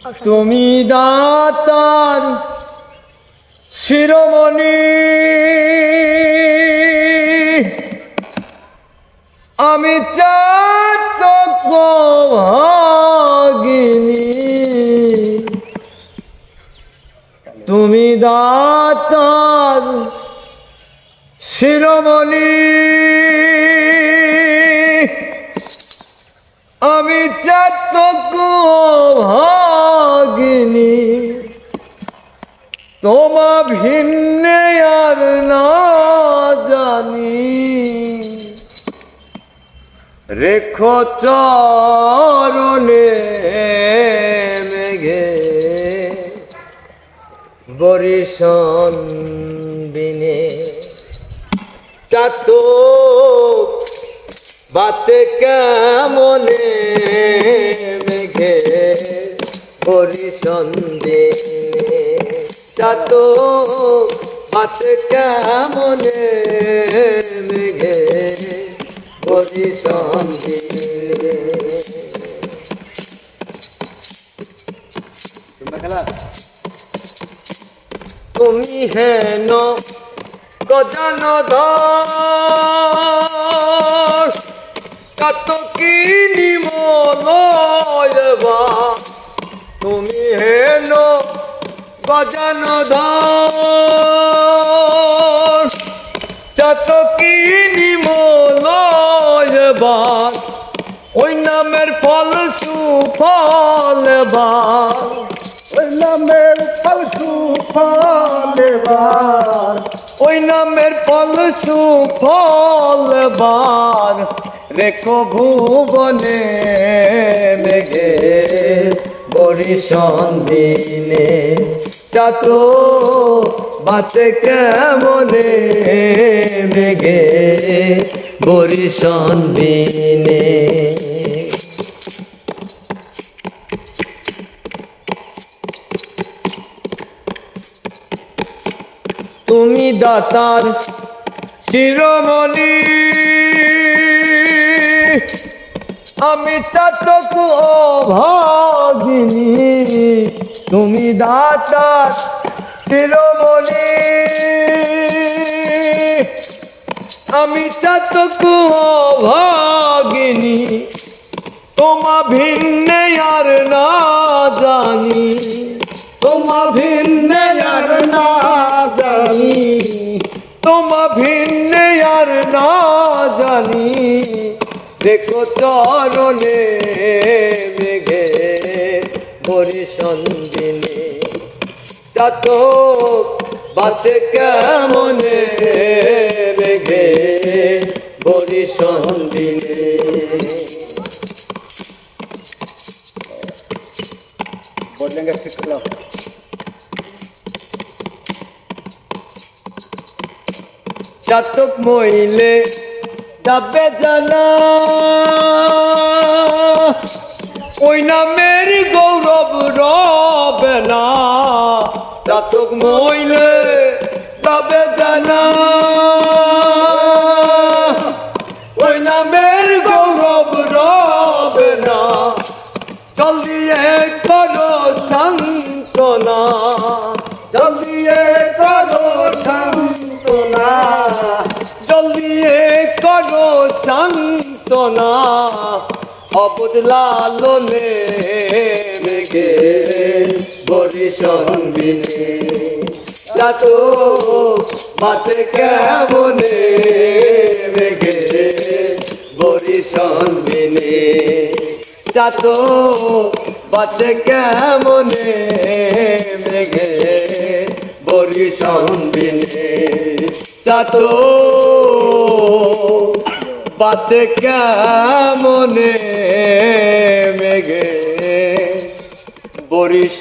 তুমি দাতার শিরোমণি। আমি চাতক তুমি দাতার শিরোমণি। আমি চাতক তোমা ভিন্নে আর না জানি। রেখো চরণে মেঘে। বরিশন বিনে। চাতক বাতে কেমনে মেঘে? পরিসন্ধে চাত বাতে কেমনে মেঘে? পরিসন্ধে তুমি হেন গজান দাস কত কি নিমলয়বা তুমি হেন গজান কি নিমলয়বা ওই নামের ফল সুফলবা ওই নামের ফল সুফলেবার ওই নামের ফল সুফলবার রেখো ভুবনে মেঘে। বরিশন দিনে চাত বাতে কেমনে মেঘে বরিশন দিনে তুমি দাতার শিরোমণি। আমি চাতক অভাগিনী তুমি দাতার শিরোমণি। আমি চাতক অভাগিনী তোমা ভিন্নে আর না জানি। তোমা ভিন্ন আর না জানি। তোমা ভিন্ন আর না জানি। দেখো চরণে মেঘে ভরি সন্দিনে চাত বাঁচে কেমনে মেঘে ভরি সন্দিনে চাতক মহিলে যাবে জানা। ওই নামের গৌরব রবে না। চাতক মইলে যাবে জানা। ওই নামের গৌরব রবে না। এ করো সান্তনা এ করো সান্তনা এ করো সান্তনা অবদলালনে মেঘে বরিশন বিনে যাত বাতে কেমনে মেঘে বরিশন বিনে যাত বাতে কেমনে মেঘে বাতে কেমনে মেঘে। বরিশ